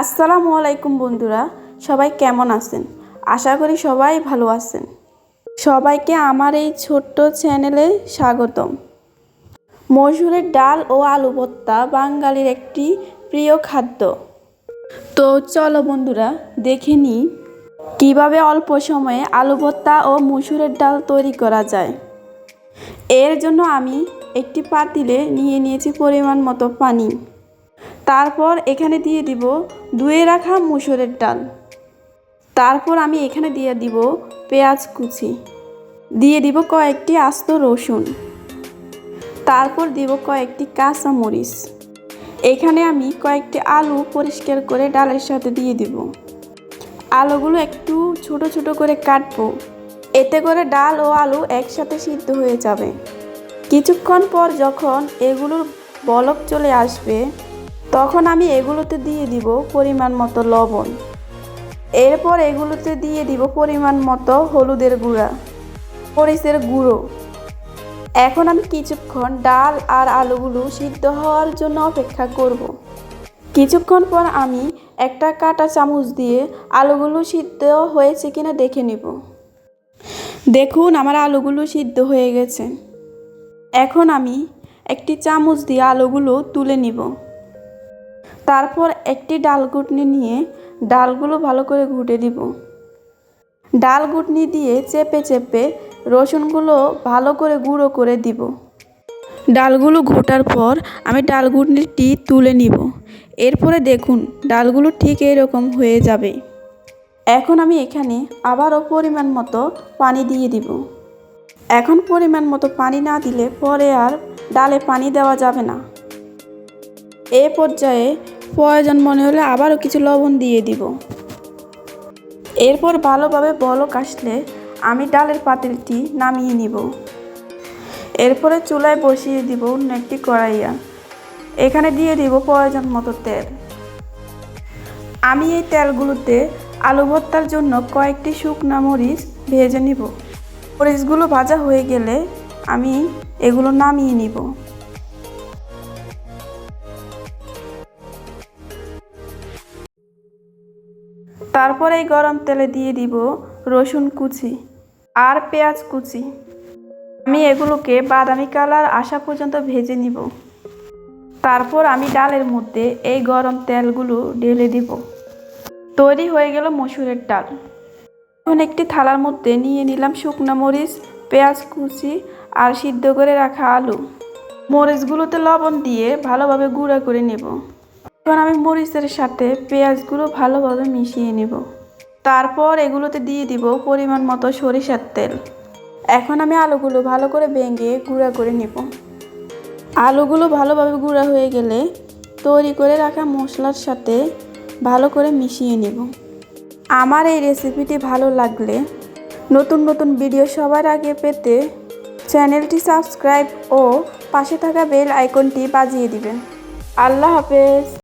আসসালামু আলাইকুম বন্ধুরা, সবাই কেমন আছেন? আশা করি সবাই ভালো আছেন। সবাইকে আমার এই ছোট্ট চ্যানেলে স্বাগতম। মসুরের ডাল ও আলু ভর্তা বাঙালির একটি প্রিয় খাদ্য। তো চলো বন্ধুরা, দেখে নিই কীভাবে অল্প সময়ে আলু ভর্তা ও মসুরের ডাল তৈরি করা যায়। এর জন্য আমি একটি পাতিলে নিয়ে নিয়েছি পরিমাণ মতো পানি। তারপর এখানে দিয়ে দিব ধুয়ে রাখা মুসুরের ডাল। তারপর আমি এখানে দিয়ে দিব পেঁয়াজ কুচি। দিয়ে দিব কয়েকটি আস্ত রসুন। তারপর দিব কয়েকটি কাঁচা মরিচ এখানে আমি কয়েকটি আলু পরিষ্কার করে ডালের সাথে দিয়ে দিব। আলুগুলো একটু ছোট ছোট করে কাটবো। এতে করে ডাল ও আলু একসাথে সিদ্ধ হয়ে যাবে। কিছুক্ষণ পর যখন এগুলোর বলক চলে আসবে তখন আমি এগুলোতে দিয়ে দিব পরিমাণ মতো লবণ। এরপর এগুলোতে দিয়ে দিব পরিমাণ মতো হলুদের গুঁড়া, মরিচের গুঁড়ো। এখন আমি কিছুক্ষণ ডাল আর আলুগুলো সিদ্ধ হওয়ার জন্য অপেক্ষা করব। কিছুক্ষণ পর আমি একটা কাটা চামচ দিয়ে আলুগুলো সিদ্ধ হয়েছে কিনা দেখে নেব। দেখুন, আমার আলুগুলো সিদ্ধ হয়ে গেছে। এখন আমি একটি চামচ দিয়ে আলুগুলো তুলে নিব। তারপর একটি ডাল ঘুটনি নিয়ে ডালগুলো ভালো করে ঘুটে দিব। ডাল ঘুটনি দিয়ে চেপে চেপে রসুনগুলো ভালো করে গুঁড়ো করে দিব। ডালগুলো ঘোটার পর আমি ডাল ঘুটনিটি তুলে নিব। এরপরে দেখুন ডালগুলো ঠিক এরকম হয়ে যাবে। এখন আমি এখানে আবারও পরিমাণ মতো পানি দিয়ে দিব। এখন পরিমাণ মতো পানি না দিলে পরে আর ডালে পানি দেওয়া যাবে না। এ পর্যায়ে প্রয়োজন মনে হলে আবারও কিছু লবণ দিয়ে দিব। এরপর ভালোভাবে বলক আসলে আমি ডালের পাতিলটি নামিয়ে নিব। এরপরে চুলায় বসিয়ে দিব অন্য একটি কড়াইয়া। এখানে দিয়ে দিব প্রয়োজন মতো তেল। আমি এই তেলগুলোতে আলু ভর্তার জন্য কয়েকটি শুকনা মরিচ ভেজে নিব। মরিচগুলো ভাজা হয়ে গেলে আমি এগুলো নামিয়ে নিব। তারপর এই গরম তেলে দিয়ে দিব রসুন কুচি আর পেঁয়াজ কুচি। আমি এগুলোকে বাদামি কালার আসা পর্যন্ত ভেজে নিব। তারপর আমি ডালের মধ্যে এই গরম তেলগুলো ঢেলে দিব। তৈরি হয়ে গেল মসুরের ডাল। এখন একটি থালার মধ্যে নিয়ে নিলাম শুকনো মরিচ, পেঁয়াজ কুচি আর সিদ্ধ করে রাখা আলু। মরিচগুলোতে লবণ দিয়ে ভালোভাবে গুঁড়া করে নেব। এখন আমি মরিচের সাথে পেঁয়াজগুলো ভালোভাবে মিশিয়ে নেব। তারপর এগুলোতে দিয়ে দিব পরিমাণ মতো সরিষার তেল। এখন আমি আলুগুলো ভালো করে ভেঙে গুঁড়া করে নেব। আলুগুলো ভালোভাবে গুঁড়া হয়ে গেলে তৈরি করে রাখা মশলার সাথে ভালো করে মিশিয়ে নেব। আমার এই রেসিপিটি ভালো লাগলে নতুন নতুন ভিডিও সবার আগে পেতে চ্যানেলটি সাবস্ক্রাইব ও পাশে থাকা বেল আইকনটি বাজিয়ে দিবেন। আল্লাহ হাফেজ।